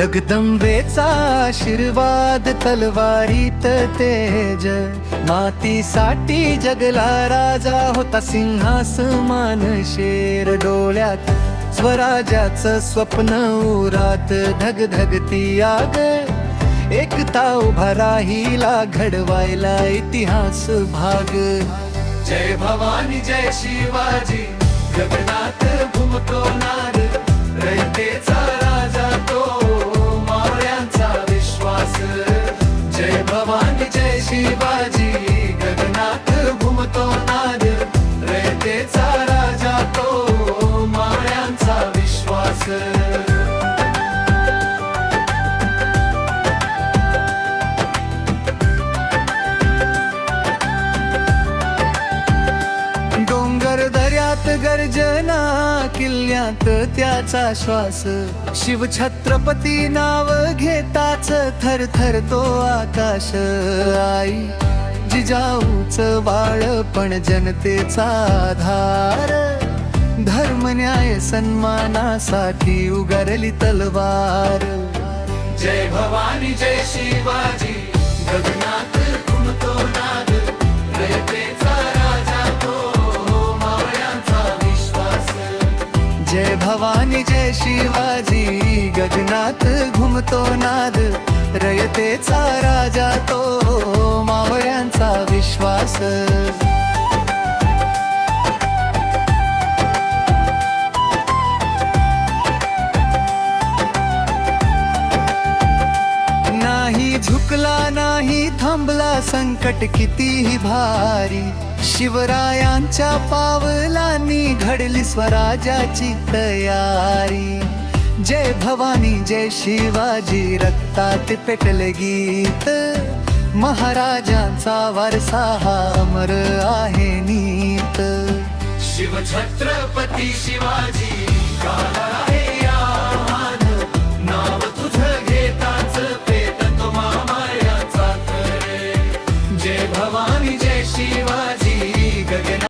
जगदंबेचा आशीर्वाद तलवारीत तेज. मातीसाठी जगला राजा होता सिंहासमान शेर डोळ्यात. स्वराज्याचं स्वप्न उरात धगधगती आग. एकता उभा राहिला घडवायला इतिहास भाग. जय भवानी जय शिवाजी. जगन्नाथ भूमतो गर्जना किल्ल्यात त्याचा श्वास. शिव छत्रपती नाव घेताच थर थर तो आकाश. आई जिजाऊच बाळ पण जनतेचा आधार. धर्म न्याय सन्मानासाठी उगारली तलवार. जय भवानी जय शिवाजी. गगनात भवानी जय शिवाजी गगनात घुमतो नाद रयतेचा राजा तो मावळ्यांचा विश्वास. थांबला संकट कितीही भारी. शिवरायांच्या पावलांनी घडली स्वराजाची तयारी. जय भवानी जय शिवाजी रक्तात पेटले गीत. महाराजांचा वारसा हा अमर आहे नीत. शिव छत्रपती शिवाजी again.